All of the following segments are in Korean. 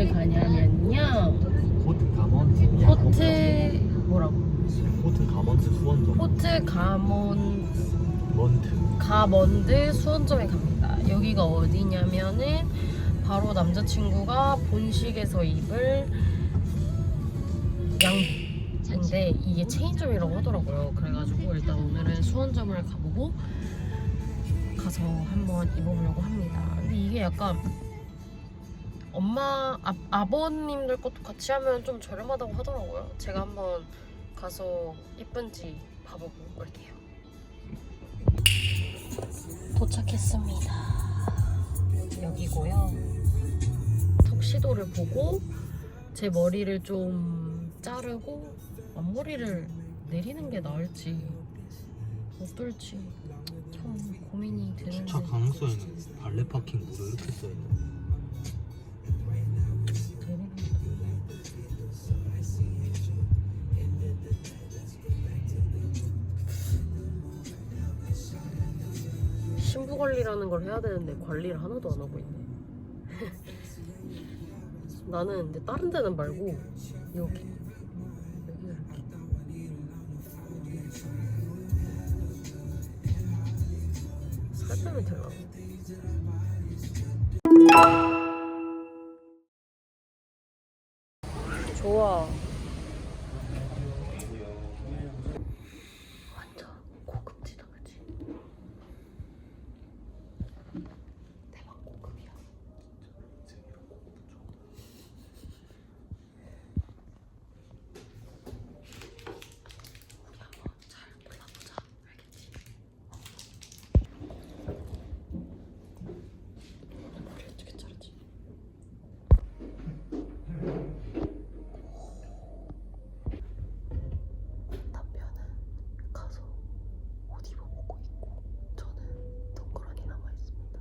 어디를 가냐면요. 포트 가먼트 포트 뭐라고? 포트 가먼트 수원점 포트 가몬 먼트 가먼드 수원점에 갑니다. 여기가 어디냐면은 바로 남자친구가 본식에서 입을 양인데 이게 체인점이라고 하더라고요. 그래가지고 일단 오늘은 수원점을 가보고 가서 한번 입어보려고 합니다. 근데 이게 약간 엄마 아, 아버님들 것도 같이 하면 좀 저렴하다고 하더라고요. 제가 한번 가서 이쁜지 봐보고 올게요. 도착했습니다. 여기고요. 턱시도를 보고 제 머리를 좀 자르고 앞머리를 내리는 게 나을지 어떨지 참 고민이 되는데 주차 가능성에는 발레 파킹 무료 이렇게 써있네 내리는 신부 관리라는 걸 해야 되는데 관리를 하나도 안 하고 있네. 나는 근데 다른 데는 말고 여기 여기 이렇게 살 빼면 되나? 좋아. 완전 고급지다, 그치? 대박 고급이야. 우리 한번 잘 골라보자. 알겠지? 머리 어떻게 자르지? 남편은 가서 옷 입어보고 있고 저는 덩그러니 남아 있습니다.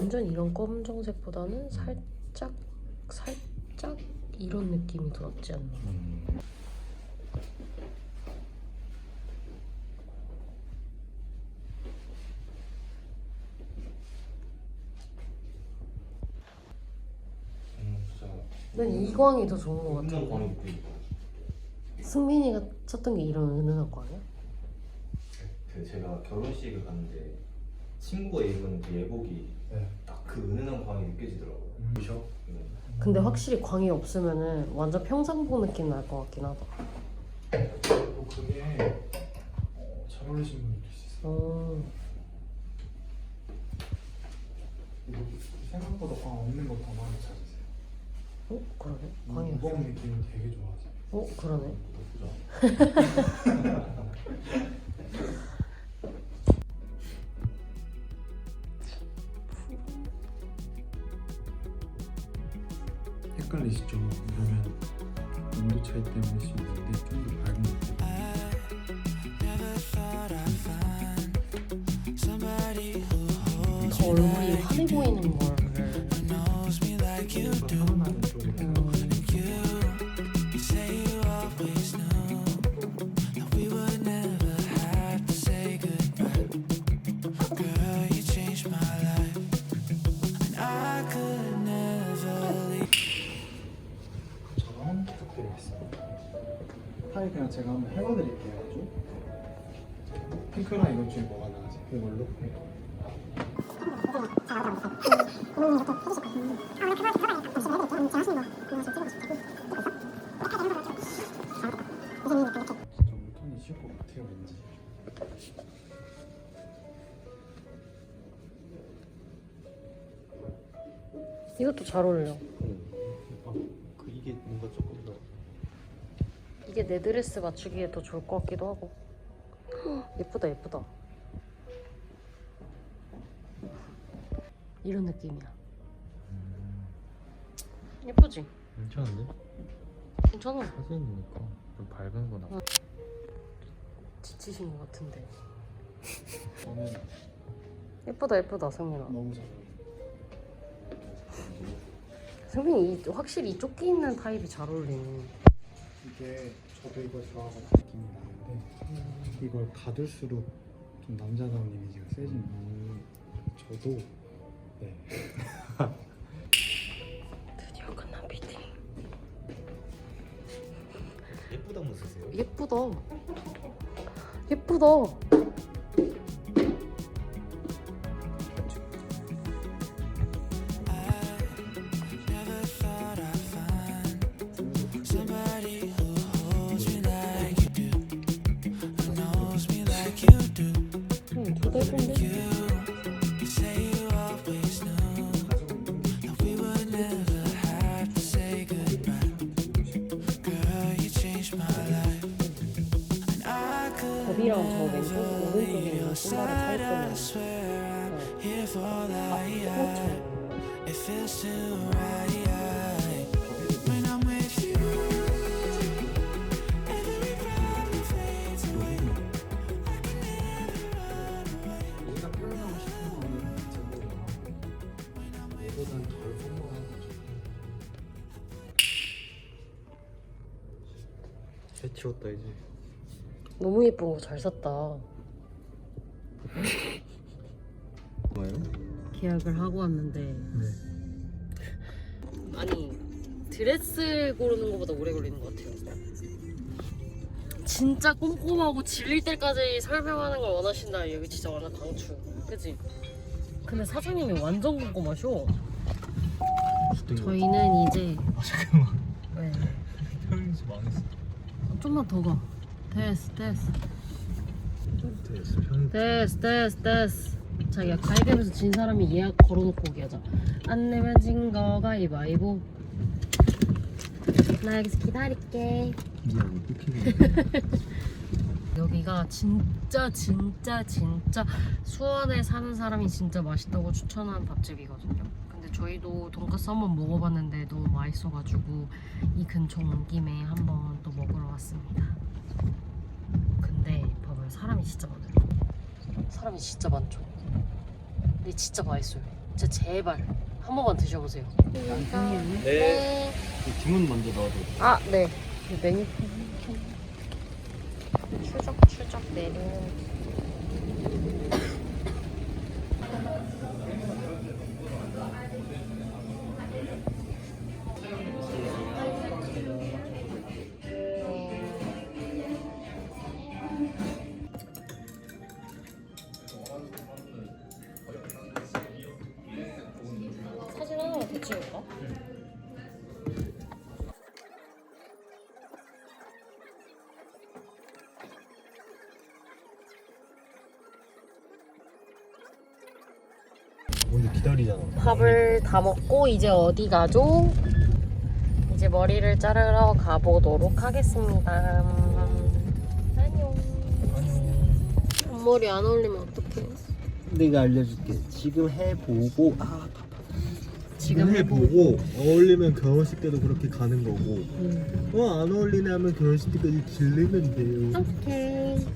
완전 이런 검정색보다는 살짝 살짝 이런 느낌이 더 낫지 않나? 난이 광이 더 좋은 것 같아. 있고 승민이가 쳤던 게 이런 은은한 광이야? 그 제가 결혼식을 갔는데 친구가 입은 그 예복이 네. 딱 그 은은한 광이 느껴지더라고요. 그죠? 네. 근데 확실히 광이 없으면은 완전 평상복 느낌 날 것 같긴 하다. 또 그게 어, 잘 어울리시는 분들 있어요. 어, 이거 생각보다 광 없는 거더 많이 찾으세요. 어 그러네. 광이 없어. 무거운 느낌 되게 좋아하세요. 어 그러네. 그죠? 제가 한번 해봐드릴게요. 아주. 핑크랑 이것 중에 뭐가 나으지? 이걸로? 좀톤 이 쉴것 같아요, 왠지. 이것도 잘 어울려. 아, 그 이게 뭔가 조금 더 이게 내 드레스 맞추기에 더 좋을 것 같기도 하고. 헉, 예쁘다 예쁘다. 이런 느낌이야. 예쁘지? 괜찮은데? 괜찮아. 사진이니까 좀 밝은 거나. 지치신 것 같은데. 저는 예쁘다 예쁘다 성민아. 너무 잘. 성민이 이- 확실히 이 조끼 있는 타입이 잘 어울리네. 이게 저도 이걸 좋아하고 느낌이 나는데 이걸 가둘수록 좀 남자다운 이미지가 세지는 저도 네 드디어 끝난 피팅. 예쁘다고 쓰세요? 예쁘다. 예쁘다. 오히려 저 왼쪽 오른쪽에 있는 꼬마를 차이점을 꽂혀요. It feels too right when I'm with you. Every problem fades away. I can never run away. 내가 표현하고 싶은 거는 저거예요. 얘보단 덜 풍부한 거죠. 해치웠다 이제 너무 예쁜 거 잘 샀다. 뭐예요? 계약을 하고 왔는데 네. 아니 드레스 고르는 것보다 오래 걸리는 것 같아요. 진짜 꼼꼼하고 질릴 때까지 설명하는 걸 원하신다. 여기 진짜 완전 강추. 그치? 근데 사장님이 완전 꼼꼼하셔. 저희는 이제 아 잠깐만. 왜? 편의점 망했어. 좀만 더 가. 됐어, 됐어, 됐어. 편의. 됐어, 됐어, 됐어. 자기야 가위바위보에서 진 사람이 예약 걸어놓고 오게 하자. 안 내면 진 거 가위바위보. 나 여기서 기다릴게. 미안. 끊기네. 여기가 진짜 진짜 진짜 수원에 사는 사람이 진짜 맛있다고 추천한 밥집이거든요. 근데 저희도 돈까스 한번 먹어봤는데 너무 맛있어가지고 이 근처 온 김에 한번 또 먹으러 왔습니다. 근데 봐봐요 사람이 진짜 많아요. 사람이 진짜 많죠. 근데 진짜 맛있어요. 진짜 제발 한 번만 드셔보세요. 네. 주문 먼저 넣어줘. 아, 네. 그 메뉴 추적 추적 메뉴. 사 기다리잖아. 밥을 다 먹고 이제 어디 가죠? 이제 머리를 자르러 가보도록 하겠습니다. 안녕. 앞머리 안 어울리면 어떡해? 내가 알려줄게. 지금 해보고 아 지금 해보고 어울리면 결혼식 때도 그렇게 가는 거고 음. 어안 어울리네 하면 결혼식 때까지 길르면 돼요. 오케이.